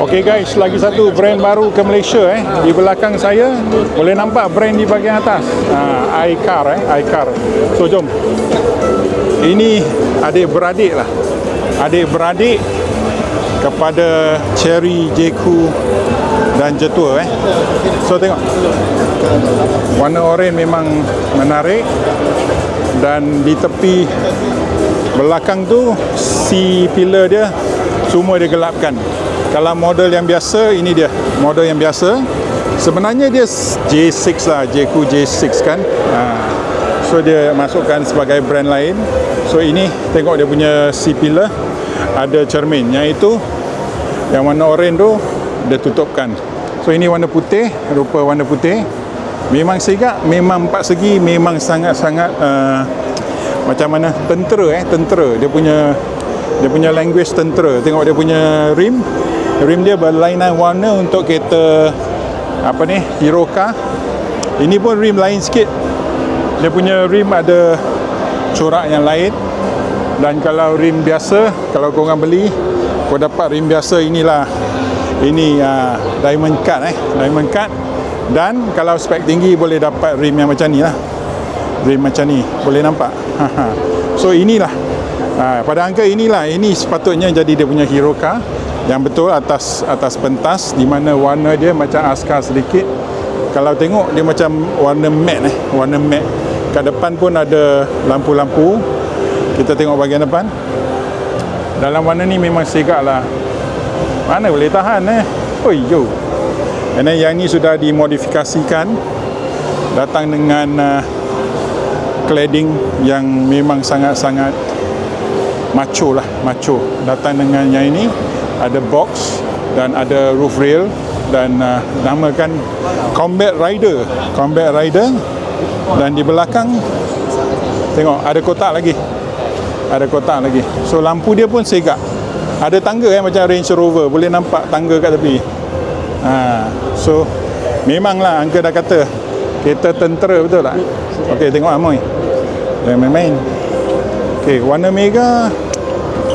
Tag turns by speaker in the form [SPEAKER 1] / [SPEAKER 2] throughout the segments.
[SPEAKER 1] Okey guys, lagi satu brand baru ke Malaysia eh. Di belakang saya boleh nampak brand di bahagian atas. Ha, iCar eh, iCar. So jom. Ini adik beradik lah. Adik beradik kepada Cherry, Jeku dan Jetua eh. So tengok. Warna oranye memang menarik dan di tepi belakang tu si pillar dia semua dia gelapkan. Kalau model yang biasa ini dia model yang biasa. Sebenarnya dia J6 lah, Jeku J6 kan. Ha. So dia masukkan sebagai brand lain. So ini tengok dia punya C pillar ada cermin. Yang itu yang warna oranye tu dia tutupkan. So ini warna putih, rupa warna putih. Memang segak, memang empat segi, memang sangat-sangat uh, macam mana tentera eh, tentera. Dia punya dia punya language tentera. Tengok dia punya rim. Rim dia berlainan warna untuk kereta apa ni, Hero car. Ini pun rim lain sikit. Dia punya rim ada corak yang lain. Dan kalau rim biasa, kalau kau orang beli, kau dapat rim biasa inilah. Ini uh, diamond cut eh, diamond cut. Dan kalau spek tinggi boleh dapat rim yang macam ni lah. Rim macam ni, boleh nampak. so inilah Ha, pada angka inilah ini sepatutnya jadi dia punya hero car yang betul atas atas pentas di mana warna dia macam askar sedikit. Kalau tengok dia macam warna matte eh, warna matte. Kat depan pun ada lampu-lampu. Kita tengok bahagian depan. Dalam warna ni memang segak lah. Mana boleh tahan eh. Oh yo. And then yang ni sudah dimodifikasikan datang dengan uh, cladding yang memang sangat-sangat macho lah macho datang dengan yang ini ada box dan ada roof rail dan uh, namakan combat rider combat rider. Dan di belakang tengok ada kotak lagi. Ada kotak lagi. So lampu dia pun segak. Ada tangga eh macam Range Rover. Boleh nampak tangga kat tepi. Ha, so memanglah angka dah kata kereta tentera betul tak? Ok tengok Amoy. Jangan main-main. Okey, warna mega.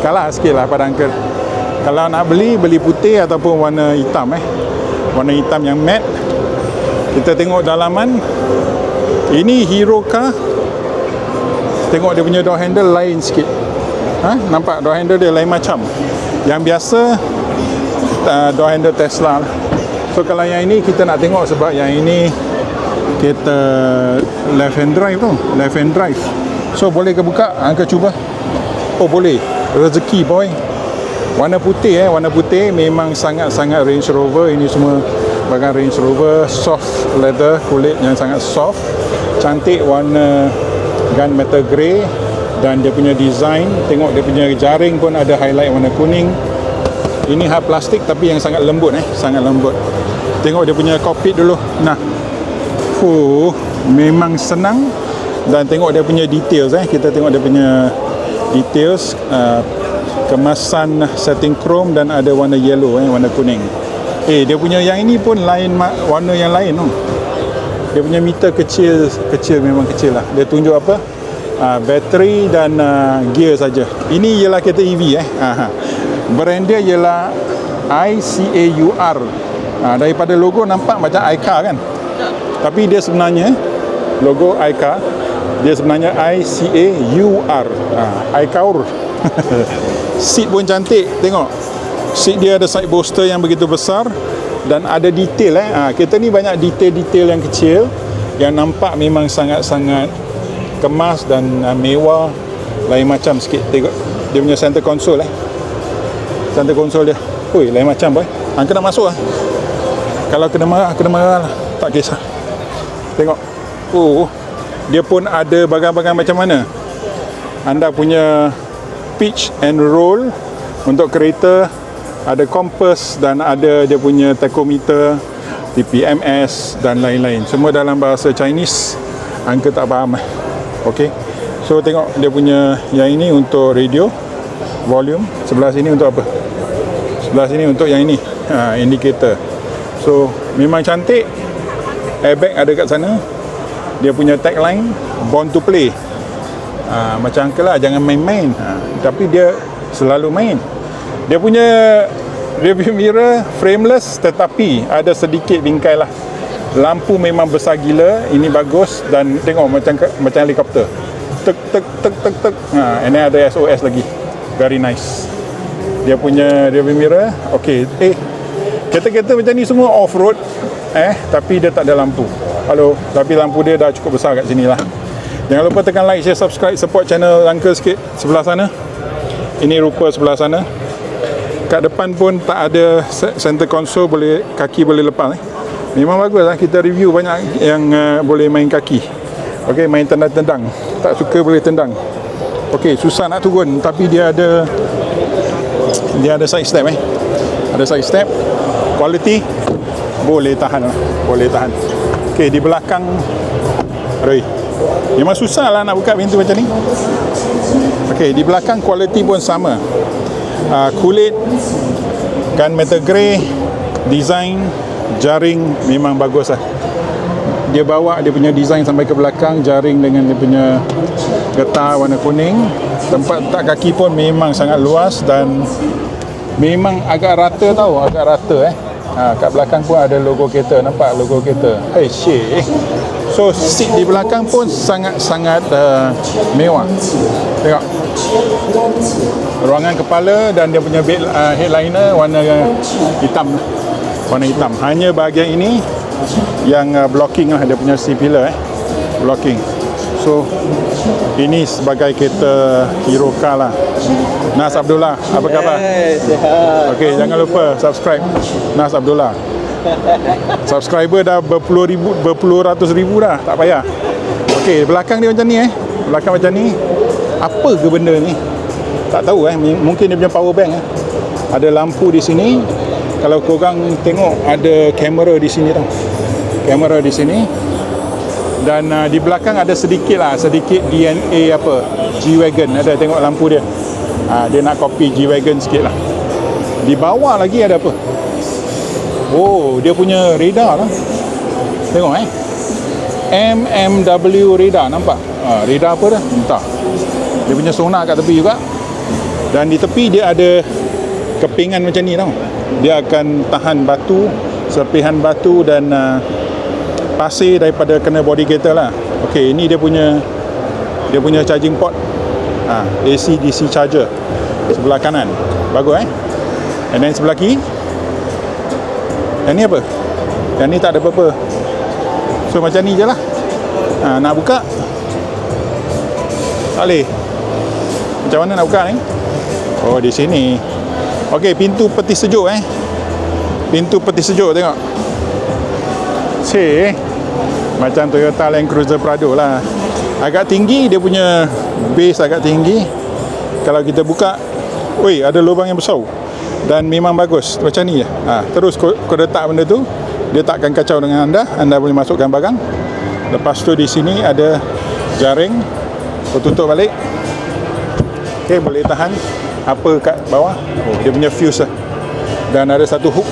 [SPEAKER 1] Kalah sikit lah pada angka. Kalau nak beli, beli putih ataupun warna hitam eh. Warna hitam yang matte. Kita tengok dalaman. Ini Hero car. Tengok dia punya door handle lain sikit. Ha? Nampak door handle dia lain macam. Yang biasa uh, door handle Tesla. So kalau yang ini kita nak tengok sebab yang ini kita left hand drive tu, left hand drive. So boleh ke buka? Angka cuba. Oh boleh. Rezeki boy. Warna putih eh, warna putih memang sangat-sangat Range Rover. Ini semua bagian Range Rover soft leather, kulit yang sangat soft. Cantik warna gunmetal grey dan dia punya design, tengok dia punya jaring pun ada highlight warna kuning. Ini hard plastik tapi yang sangat lembut eh, sangat lembut. Tengok dia punya cockpit dulu. Nah. Fuh, memang senang dan tengok dia punya details eh kita tengok dia punya details uh, kemasan setting chrome dan ada warna yellow eh warna kuning. Eh dia punya yang ini pun lain warna yang lain tu oh. dia punya meter kecil kecil memang kecil lah. Dia tunjuk apa? Uh, bateri dan uh, gear saja. Ini ialah kereta EV eh. Aha. brand dia ialah ICAUR uh, daripada logo nampak macam iCar kan? Tapi dia sebenarnya logo iCar dia sebenarnya I-C-A-U-R ha, I-Kaur seat pun cantik tengok. Seat dia ada side bolster yang begitu besar dan ada detail eh. Ha, kereta ni banyak detail-detail yang kecil yang nampak memang sangat-sangat kemas dan uh, mewah lain macam sikit. Tengok dia punya center console eh. Center console dia. Ui, lain macam boy. Angka nak masuk lah kalau kena marah kena marah lah. Tak kisah. Tengok. Oh dia pun ada bagan-bagan macam mana? Anda punya pitch and roll. Untuk kereta ada kompas dan ada dia punya tachometer TPMS dan lain-lain. Semua dalam bahasa Chinese. Angka tak faham eh. Ok so tengok dia punya yang ini untuk radio. Volume. Sebelah sini untuk apa? Sebelah sini untuk yang ini. Ha, indicator. So memang cantik. Airbag ada kat sana. Dia punya tagline born to play ha, macam uncle lah jangan main-main ha, tapi dia selalu main dia punya Rearview mirror frameless tetapi ada sedikit bingkai lah. Lampu memang besar gila, ini bagus dan tengok macam macam helikopter. Tek tek tek tek tek. Ha, and then ada SOS lagi. Very nice. Dia punya rearview mirror, okay. Eh, kereta-kereta macam ni semua off road, eh, tapi dia tak ada lampu. Halo, tapi lampu dia dah cukup besar kat sini lah. Jangan lupa tekan like, share, subscribe, support channel Uncle sikit sebelah sana. Ini rupa sebelah sana. Kat depan pun tak ada center console boleh kaki boleh lepas eh. Memang bagus lah kita review banyak yang uh, boleh main kaki. Okey, main tendang-tendang. Tak suka boleh tendang. Okey, susah nak turun tapi dia ada dia ada side step eh. Ada side step. Quality boleh tahan lah. Boleh tahan. Okey, di belakang Rui. Memang susah lah nak buka pintu macam ni. Okey, di belakang quality pun sama. Uh, kulit kan metal grey, design jaring memang bagus lah. Dia bawa dia punya design sampai ke belakang jaring dengan dia punya getah warna kuning. Tempat letak kaki pun memang sangat luas dan memang agak rata tau agak rata eh. Ha, kat belakang pun ada logo kereta nampak logo kereta. Hey shit so seat di belakang pun sangat-sangat uh, mewah. Tengok. Ruangan kepala dan dia punya bed, uh, headliner warna hitam. Warna hitam. Hanya bahagian ini yang uh, blocking lah. Dia punya C pillar eh. Blocking. So ini sebagai kereta hero car lah. Nas Abdullah apa khabar?
[SPEAKER 2] Hey, sihat.
[SPEAKER 1] ok jangan lupa subscribe Nas Abdullah subscriber dah berpuluh ribu berpuluh ratus ribu dah. Tak payah. Ok belakang dia macam ni eh. Belakang macam ni. Apa ke benda ni? Tak tahu eh. Mungkin dia punya power bank eh. Ada lampu di sini. Kalau korang tengok ada kamera di sini tau. Kamera di sini. Dan uh, di belakang ada sedikit lah. Sedikit DNA apa? G-Wagon. Ada tengok lampu dia. Uh, dia nak copy G-Wagon sikit lah. Di bawah lagi ada apa oh dia punya radar lah. Tengok eh. MMW radar nampak? Uh, radar apa dah entah. Dia punya sonar kat tepi juga. Dan di tepi dia ada kepingan macam ni tau. Dia akan tahan batu serpihan batu dan uh, pasir daripada kena body kereta lah. Ok ini dia punya dia punya charging port. Ha, AC DC charger. Sebelah kanan. Bagus eh? And then sebelah kiri yang ni apa yang ni tak ada apa-apa so macam ni je lah ha, nak buka tak boleh macam mana nak buka ni oh di sini Okey, pintu peti sejuk eh. Pintu peti sejuk tengok. Cik, macam Toyota Land Cruiser Prado lah. Agak tinggi dia punya base agak tinggi. Kalau kita buka, oi ada lubang yang besar. Dan memang bagus macam ni je. Ha, terus kau, letak benda tu, dia takkan kacau dengan anda. Anda boleh masukkan barang. Lepas tu di sini ada jaring. Kau tutup balik. Okey, boleh tahan apa kat bawah oh, dia punya fuse lah dan ada satu hook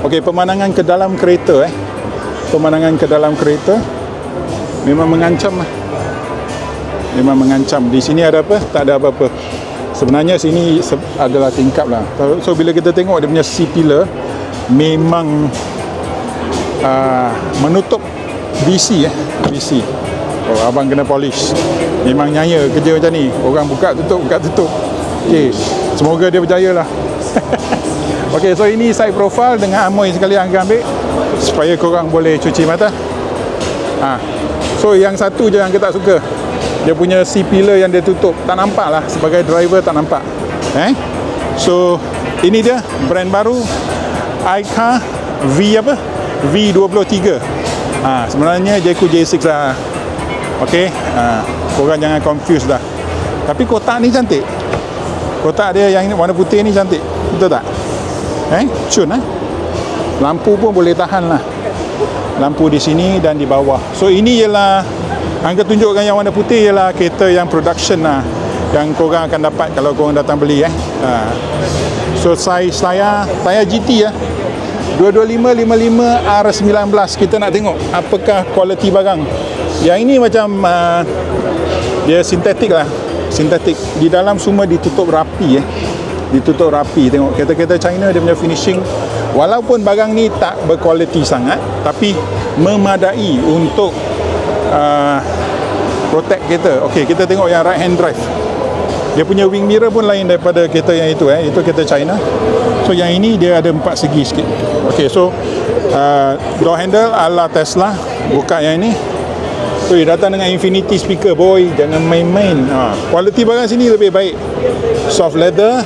[SPEAKER 1] ok pemandangan ke dalam kereta eh pemandangan ke dalam kereta memang mengancam lah memang mengancam di sini ada apa tak ada apa-apa sebenarnya sini adalah tingkap lah so bila kita tengok dia punya C pillar memang uh, menutup BC eh BC oh, abang kena polish memang nyaya kerja macam ni orang buka tutup buka tutup Okey, semoga dia berjaya lah. Okey, so ini side profile dengan amoy sekali yang ambil supaya korang boleh cuci mata. Ha. So yang satu je yang kita tak suka. Dia punya C pillar yang dia tutup tak nampak lah sebagai driver tak nampak. Eh? So ini dia brand baru iCar V apa? V23. Ha, sebenarnya Jayco J6 lah. Okey. Ha, korang jangan confuse dah. Tapi kotak ni cantik kotak dia yang warna putih ni cantik betul tak eh cun eh lampu pun boleh tahan lah lampu di sini dan di bawah so ini ialah angka tunjukkan yang warna putih ialah kereta yang production lah yang korang akan dapat kalau korang datang beli eh. Ha. so size saya saya GT ya 225 55 R19 kita nak tengok apakah kualiti barang. Yang ini macam uh, dia sintetik lah. Sintetik. Di dalam semua ditutup rapi eh. Ditutup rapi. Tengok kereta-kereta China dia punya finishing. Walaupun barang ni tak berkualiti sangat tapi memadai untuk uh, protect kereta okey kita tengok yang right hand drive. Dia punya wing mirror pun lain daripada kereta yang itu eh. Itu kereta China. So yang ini dia ada empat segi sikit. Okey so uh, door handle ala Tesla buka yang ini. Ui, datang dengan infinity speaker boy. Jangan main-main. Ha, quality barang sini lebih baik. Soft leather.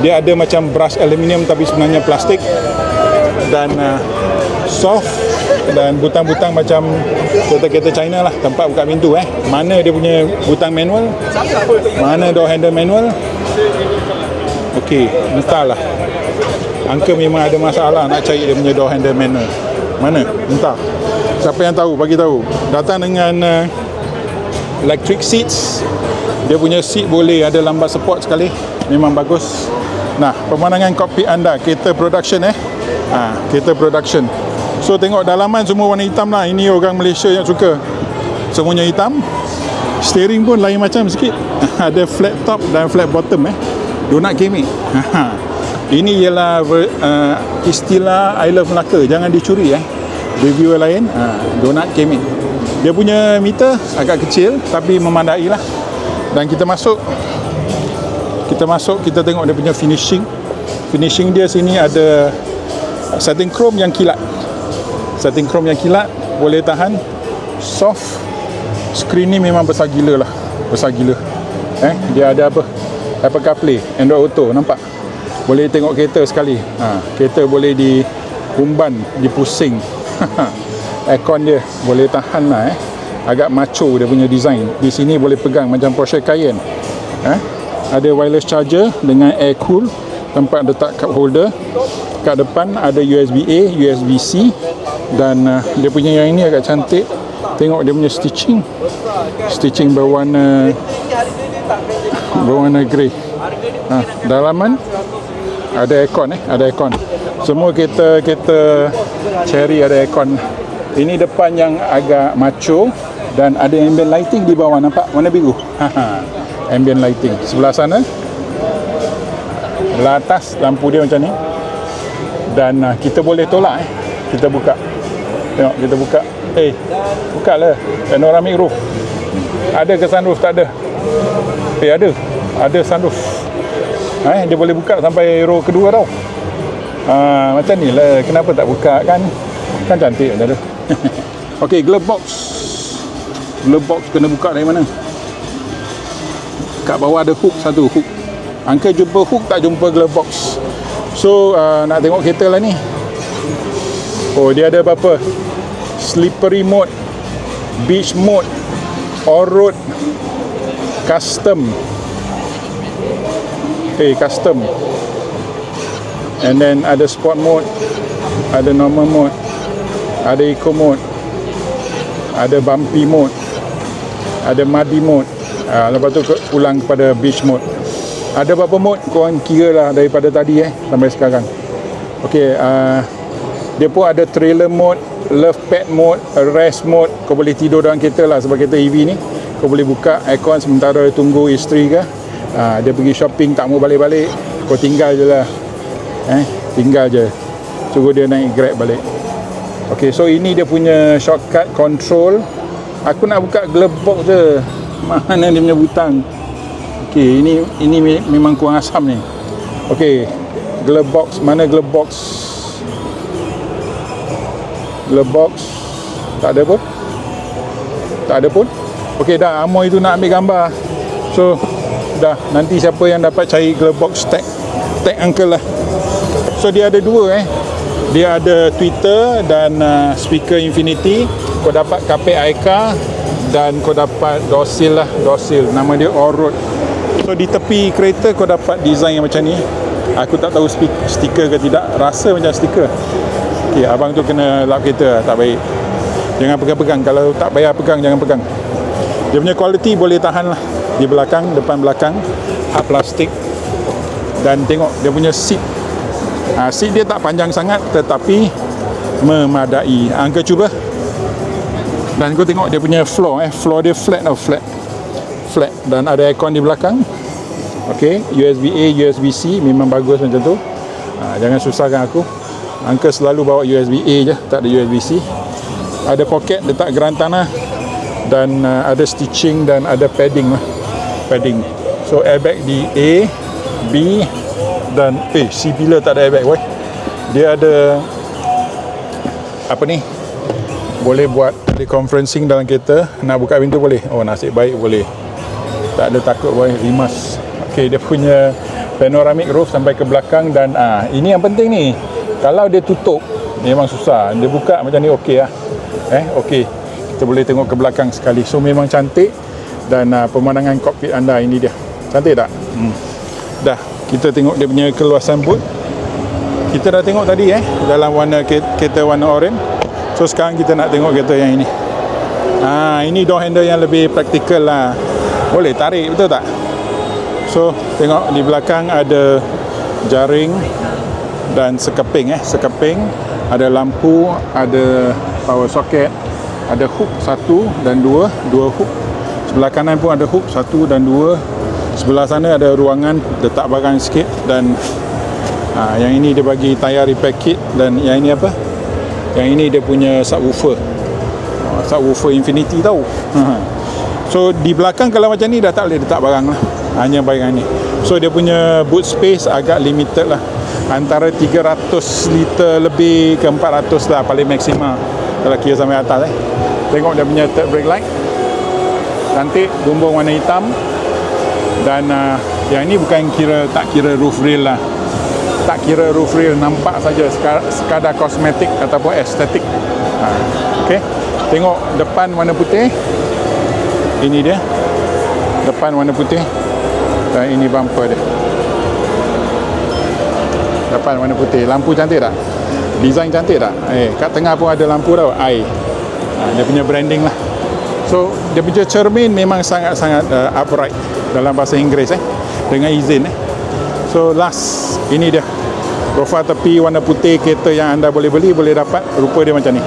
[SPEAKER 1] Dia ada macam brush aluminium tapi sebenarnya plastik. Dan uh, soft dan butang-butang macam kereta-kereta China lah tempat buka pintu eh. Mana dia punya butang manual? Mana door handle manual? Ok entahlah Angka memang ada masalah nak cari dia punya door handle manual. Mana? Entah. Siapa yang tahu? Bagi tahu. Datang dengan uh, electric seats. Dia punya seat boleh ada lambat support sekali. Memang bagus. Nah pemandangan kokpit anda kereta production eh. Ha, kereta production so tengok dalaman semua warna hitam lah. Ini orang Malaysia yang suka. Semuanya hitam. Steering pun lain macam sikit. Ada flat top dan flat bottom eh. Donut gaming. Ini ialah uh, istilah I love Melaka. Jangan dicuri eh. Reviewer lain ha, donut in dia punya meter agak kecil tapi memandai lah. Dan kita masuk. Kita masuk kita tengok dia punya finishing. Finishing dia sini ada setting chrome yang kilat setting chrome yang kilat boleh tahan. Soft. Screen ni memang besar gila lah. Besar gila. Eh dia ada apa? Apple CarPlay Android Auto nampak? Boleh tengok kereta sekali. Ha, kereta boleh di umban dipusing. Aircon dia boleh tahan lah eh. Agak macho dia punya design. Di sini boleh pegang macam Porsche Cayenne. Eh ada wireless charger dengan air cool tempat letak cup holder. Kat depan ada USB A USB C dan uh, dia punya yang ini agak cantik. Tengok dia punya stitching. Stitching berwarna berwarna grey. Ha, dalaman? Ada aircon eh? Ada aircon. Semua kereta kereta cherry ada aircon. Ini depan yang agak macho dan ada ambient lighting di bawah nampak? Warna biru. Ambient lighting. Sebelah sana belah atas lampu dia macam ni. Dan uh, kita boleh tolak eh. Kita buka. Tengok kita buka. Eh buka lah panoramic roof. Ada ke sunroof? Tak ada. Eh ada. Ada sunroof. Eh dia boleh buka sampai row kedua tau. Ha, macam ni lah. Kenapa tak buka kan? Kan cantik tu. Ok glove box. Glove box kena buka dari mana? Kat bawah ada hook satu hook Angka jumpa hook tak jumpa glove box. So uh, nak tengok kereta lah ni. Oh dia ada apa-apa? Slippery mode beach mode all road custom. Eh custom. And then ada sport mode ada normal mode ada eco mode ada bumpy mode ada muddy mode. Uh, lepas tu pulang kepada beach mode ada berapa mode korang kira lah daripada tadi eh sampai sekarang? Ok uh, dia pun ada trailer mode love pad mode rest mode. Kau boleh tidur dalam kereta lah sebab kereta EV ni. Kau boleh buka aircon sementara tunggu isteri ke. Uh, dia pergi shopping tak mau balik-balik kau tinggal je lah. Eh tinggal je. Suruh dia naik grab balik. Ok so ini dia punya shortcut control. Aku nak buka glove box je. Mana dia punya butang ok ini ini memang kurang asam ni ok glove box mana glove box glove box tak ada pun tak ada pun ok dah Amoy tu nak ambil gambar so dah nanti siapa yang dapat cari glove box tag tag uncle lah So dia ada dua eh. Dia ada Twitter dan uh, speaker Infinity. Kau dapat Aika dan kau dapat Dosil lah, Dosil. Nama dia Road. So di tepi kereta kau dapat design yang macam ni. Aku tak tahu stiker ke tidak. Rasa macam stiker. Okay, abang tu kena lap kereta lah. tak baik. Jangan pegang-pegang. Kalau tak bayar pegang, jangan pegang. Dia punya quality boleh tahan lah. Di belakang, depan belakang. Hard plastik. Dan tengok dia punya seat ha, seat dia tak panjang sangat tetapi memadai angka cuba dan kau tengok dia punya floor eh floor dia flat tau flat flat dan ada aircon di belakang Okey, USB A, USB C memang bagus macam tu. Ha, jangan susahkan aku. Uncle selalu bawa USB A je, tak ada USB C. Ada poket letak gerantan lah. Dan uh, ada stitching dan ada padding lah. Padding. So airbag di A, B dan eh C bila tak ada airbag weh. Dia ada apa ni? Boleh buat conferencing dalam kereta. Nak buka pintu boleh. Oh nasib baik boleh. Tak ada takut boleh rimas. Okey dia punya panoramic roof sampai ke belakang dan ah ini yang penting ni. Kalau dia tutup memang susah. Dia buka macam ni okey lah. Eh okey. Kita boleh tengok ke belakang sekali. So memang cantik dan uh, pemandangan kokpit anda ini dia. Cantik tak? Hmm. Dah, kita tengok dia punya keluasan boot. Kita dah tengok tadi eh dalam warna kereta warna oranye. So sekarang kita nak tengok kereta yang ini. Ha, ini door handle yang lebih praktikal lah. Boleh tarik betul tak? So tengok di belakang ada jaring dan sekeping eh, sekeping. Ada lampu, ada power socket, ada hook satu dan dua, dua hook. Sebelah kanan pun ada hook satu dan dua. Sebelah sana ada ruangan letak barang sikit dan ha, yang ini dia bagi tayar repair kit dan yang ini apa? Yang ini dia punya subwoofer. Ha, subwoofer Infinity tahu. so di belakang kalau macam ni dah tak boleh letak barang lah. Hanya barang ni. So dia punya boot space agak limited lah. Antara 300 liter lebih ke 400 lah paling maksimal kalau kira sampai atas eh. Tengok dia punya third brake light. Cantik, bumbung warna hitam. Dan uh, yang ini bukan kira tak kira roof rail lah. Tak kira roof rail nampak saja sekadar kosmetik ataupun estetik. Ha. Okey. Tengok depan warna putih. Ini dia. Depan warna putih. Dan ini bumper dia. Depan warna putih. Lampu cantik tak? Design cantik tak? Eh, kat tengah pun ada lampu tau. I. Ha, dia punya branding lah. So, dia punya cermin memang sangat-sangat uh, upright dalam bahasa Inggeris eh. Dengan izin eh. So, last. Ini dia. Profil tepi warna putih kereta yang anda boleh beli boleh dapat rupa dia macam ni.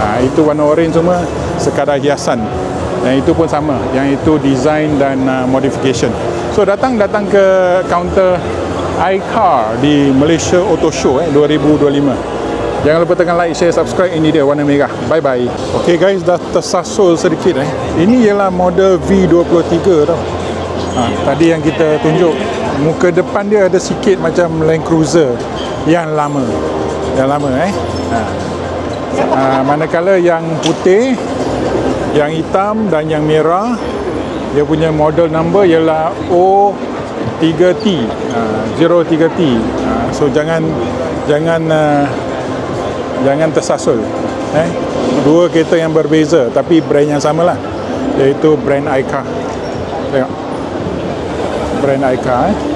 [SPEAKER 1] Ha, itu warna orange semua sekadar hiasan. Yang itu pun sama. Yang itu design dan uh, modification. So datang datang ke kaunter iCar di Malaysia Auto Show eh 2025. Jangan lupa tekan like, share, subscribe. Ini dia warna merah. Bye bye. Okay guys, dah tersasul sedikit eh. Ini ialah model V23 tau. Ha, tadi yang kita tunjuk muka depan dia ada sikit macam Land Cruiser yang lama. Yang lama eh. Ha. Ha, manakala yang putih, yang hitam dan yang merah dia punya model number ialah O3T. Ha, 03T. Ha, so jangan jangan uh, jangan tersasul. Eh. Dua kereta yang berbeza tapi brand yang sama lah. Iaitu brand Aika. Tengok. Brand Aika eh.